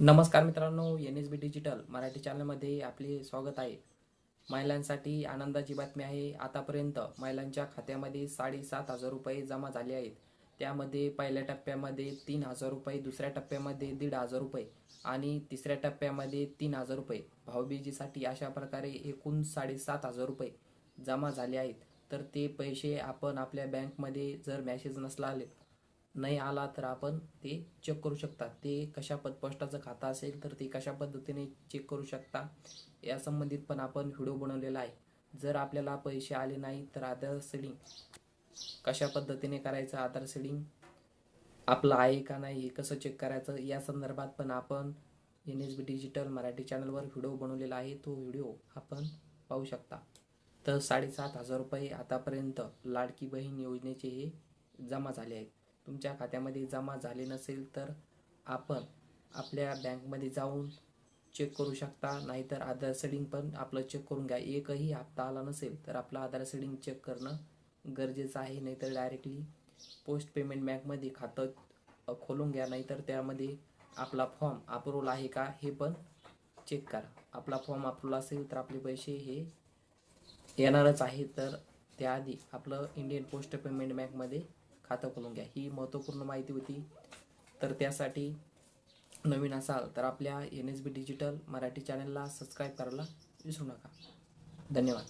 नमस्कार मित्रांनो N S B digital Marathi चॅनलमध्ये आपले स्वागत आहे. महिलांसाठी आनंदाची बातमी आहे. आतापर्यंत महिलांच्या खात्यामध्ये साडेसात हजार रुपये जमा झाले आहेत. त्यामध्ये पहिल्या टप्प्यामध्ये तीन हजार रुपये दुसऱ्या टप्प्यामध्ये दीड हजार रुपये आणि तिसऱ्या टप्प्यामध्ये तीन हजार रुपये. भाऊबीजीसाठी अशा प्रकारे एकूण साडेसात हजार रुपये जमा झाले आहेत. तर ते पैसे आपण आपल्या बँकमध्ये जर मॅसेज नसला आले नाही आला तर आपण ते चेक करू शकता. ते कशा पद पोस्टाचं खातं असेल तर ते कशा पद्धतीने चेक करू शकता या संबंधित पण आपण व्हिडिओ बनवलेला आहे. जर आपल्याला पैसे आले नाही तर आधार सीडिंग कशा पद्धतीने करायचं आधार सीडिंग आपलं आहे का नाही हे कसं चेक करायचं या संदर्भात पण आपण N S B digital Marathi चॅनलवर व्हिडिओ बनवलेला आहे. तो व्हिडिओ आपण पाहू शकता. तर साडेसात हजार रुपये आतापर्यंत लाडकी बहीण योजनेचे हे जमा झाले आहेत. तुमच्या खात्यामध्ये जमा झाले नसेल तर आपण आपल्या बँकमध्ये जाऊन चेक करू शकता. नाहीतर आधार सेडिंग पण आपलं चेक करून घ्या. एकही हप्ता आला नसेल तर आपलं आधार सेडिंग चेक करणं गरजेचं आहे. नाहीतर डायरेक्टली पोस्ट पेमेंट बँकमध्ये खातं खोलून घ्या. नाहीतर त्यामध्ये आपला फॉर्म अप्रूव्हल आहे का हे पण चेक करा. आपला फॉर्म अप्रूव्हल असेल तर आपले पैसे हे येणारच आहे. तर त्याआधी आपलं इंडियन पोस्ट पेमेंट बँकमध्ये खातं खोलून घ्या. ही महत्त्वपूर्ण माहिती होती. तर त्यासाठी नवीन असाल तर आपल्या N S B digital Marathi चॅनलला सबस्क्राईब करायला विसरू नका. धन्यवाद.